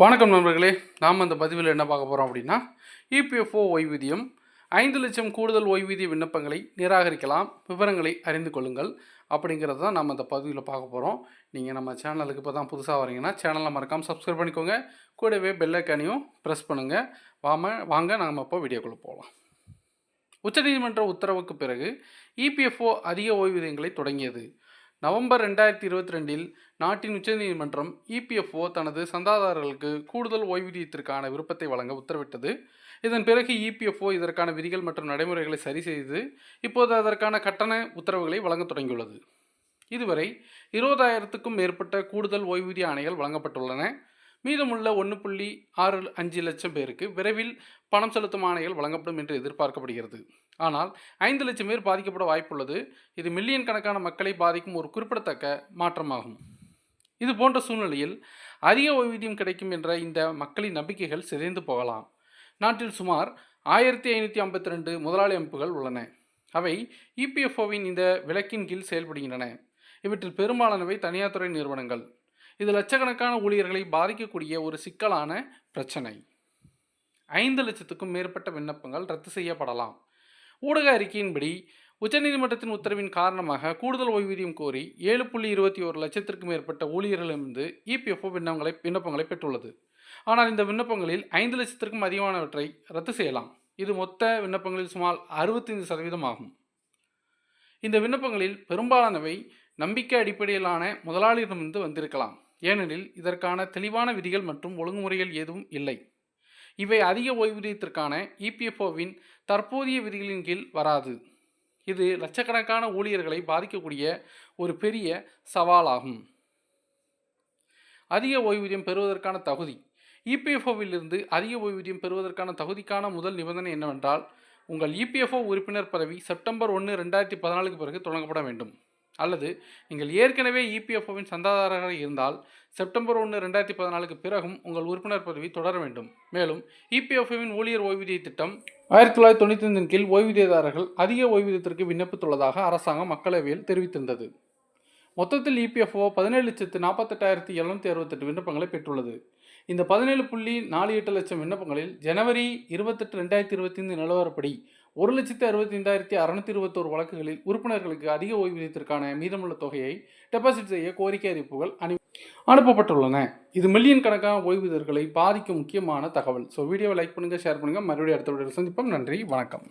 வணக்கம் நண்பர்களே நாம் அந்த பதிவில் என்ன பார்க்க போகிறோம் அப்படின்னா இபிஎஃப்ஓ ஓய்வூதியம். ஐந்து லட்சம் கூடுதல் ஓய்வூதிய விண்ணப்பங்களை நிராகரிக்கலாம் விவரங்களை அறிந்து கொள்ளுங்கள் அப்படிங்கிறது தான் நம்ம அந்த பதிவில் பார்க்க போகிறோம் நீங்கள் நம்ம சேனலுக்கு இப்போ தான் புதுசாக வரீங்கன்னா சேனலை மறக்காமல் சப்ஸ்கிரைப் பண்ணிக்கோங்க. கூடவே பெல்லைக்கானையும் ப்ரெஸ் பண்ணுங்கள் வாம வாங்க நம்ம இப்போ வீடியோக்குள்ளே போகலாம். உச்சநீதிமன்ற உத்தரவுக்கு பிறகு இபிஎஃப்ஓ அதிக ஓய்வூதியங்களை தொடங்கியது. நவம்பர் ரெண்டாயிரத்தி இருபத்தி ரெண்டில் நாட்டின் உச்சநீதிமன்றம் இபிஎஃப்ஓ தனது சந்தாதாரர்களுக்கு கூடுதல் ஓய்வூதியத்திற்கான விருப்பத்தை வழங்க உத்தரவிட்டது. இதன் பிறகு இபிஎஃப்ஓ இதற்கான விதிகள் மற்றும் நடைமுறைகளை சரி செய்து இப்போது அதற்கான கட்டண உத்தரவுகளை வழங்க தொடங்கியுள்ளது. இதுவரை இருபதாயிரத்துக்கும் மேற்பட்ட கூடுதல் ஓய்வூதிய ஆணைகள் வழங்கப்பட்டுள்ளன. மீதமுள்ள ஒன்று புள்ளி ஆறு அஞ்சு லட்சம் பேருக்கு விரைவில் பணம் செலுத்தும் ஆணைகள் வழங்கப்படும் என்று எதிர்பார்க்கப்படுகிறது. ஆனால் ஐந்து லட்சம் பேர் பாதிக்கப்பட வாய்ப்புள்ளது. இது மில்லியன் கணக்கான மக்களை பாதிக்கும் ஒரு குறிப்பிடத்தக்க மாற்றமாகும். இது போன்ற சூழ்நிலையில் அதிக ஓய்வூதியம் கிடைக்கும் என்ற இந்த மக்களின் நம்பிக்கைகள் சிதைந்து போகலாம். நாட்டில் சுமார் ஆயிரத்தி ஐநூற்றி ஐம்பத்தி ரெண்டு முதலாளி அமைப்புகள் உள்ளன. அவை இபிஎஃப்ஓவின் இந்த விலக்கின் கீழ் செயல்படுகின்றன. இவற்றில் பெரும்பாலானவை தனியார் துறை நிறுவனங்கள். இது லட்சக்கணக்கான ஊழியர்களை பாதிக்கக்கூடிய ஒரு சிக்கலான பிரச்சனை. ஐந்து லட்சத்துக்கும் மேற்பட்ட விண்ணப்பங்கள் ரத்து செய்யப்படலாம். ஊடக அறிக்கையின்படி உச்சநீதிமன்றத்தின் உத்தரவின் காரணமாக கூடுதல் ஓய்வூதியம் கோரி ஏழு புள்ளி இருபத்தி ஒரு லட்சத்திற்கும் மேற்பட்ட ஊழியர்களிடமிருந்து இபிஎஃப்ஓ விண்ணப்பங்களை விண்ணப்பங்களை பெற்றுள்ளது. ஆனால் இந்த விண்ணப்பங்களில் ஐந்து லட்சத்திற்கும் அதிகமானவற்றை ரத்து செய்யலாம். இது மொத்த விண்ணப்பங்களில் சுமார் அறுபத்தைந்து சதவீதம் ஆகும். இந்த விண்ணப்பங்களில் பெரும்பாலானவை நம்பிக்கை அடிப்படையிலான முதலாளியிடமிருந்து வந்திருக்கலாம். ஏனெனில் இதற்கான தெளிவான விதிகள் மற்றும் ஒழுங்குமுறைகள் எதுவும் இல்லை. இவை அதிக ஓய்வூதியத்திற்கான இபிஎஃப்ஓவின் தற்போதைய விதிகளின் கீழ் வராது. இது லட்சக்கணக்கான ஊழியர்களை பாதிக்கக்கூடிய ஒரு பெரிய சவாலாகும். அதிக ஓய்வூதியம் பெறுவதற்கான தகுதி. இபிஎஃப்ஓவிலிருந்து அதிக ஓய்வூதியம் பெறுவதற்கான தகுதிக்கான முதல் நிபந்தனை என்னவென்றால் உங்கள் இபிஎஃப்ஓ உறுப்பினர் பதவி செப்டம்பர் ஒன்று ரெண்டாயிரத்தி பதினாலுக்கு பிறகு தொடங்கப்பட வேண்டும். அல்லது நீங்கள் ஏற்கனவே இபிஎஃப்ஓவின் சந்தாதாரராக இருந்தால் செப்டம்பர் ஒன்று ரெண்டாயிரத்தி பதினாலுக்கு பிறகும் உங்கள் உறுப்பினர் பதவி தொடர வேண்டும். மேலும் இபிஎஃப்ஓவின் ஊழியர் ஓய்வூதிய திட்டம் ஆயிரத்தி தொள்ளாயிரத்தி தொண்ணூற்றி ஐந்தின் கீழ் ஓய்வூதியதாரர்கள் அதிக ஓய்வூதியத்திற்கு விண்ணப்பித்துள்ளதாக அரசாங்கம் மக்களவையில் தெரிவித்திருந்தது. மொத்தத்தில் இபிஎஃப்ஓ பதினேழு லட்சத்து நாற்பத்தெட்டாயிரத்தி எழுநூற்றி அறுபத்தெட்டு விண்ணப்பங்களை பெற்றுள்ளது. இந்த பதினேழு புள்ளி நாலு எட்டு லட்சம் விண்ணப்பங்களில் ஜனவரி இருபத்தெட்டு ரெண்டாயிரத்தி இருபத்தைந்து நிலவரப்படி ஒரு லட்சத்து அறுபத்தைந்தாயிரத்தி அறநூற்றி இருபத்தோரு வழக்குகளில் உறுப்பினர்களுக்கு அதிக ஓய்வூதியத்திற்கான மீதமுள்ள தொகையை டெபாசிட் செய்ய கோரிக்கை அறிவிப்புகள் அனு அனுப்பப்பட்டுள்ளன. இது மில்லியன் கணக்கான ஓய்வூதியர்களை பாதிக்கும் முக்கியமான தகவல். ஸோ வீடியோவை லைக் பண்ணுங்கள் ஷேர் பண்ணுங்கள் மறுபடியும் அடுத்த வீடியோவில் சந்திப்போம். நன்றி வணக்கம்.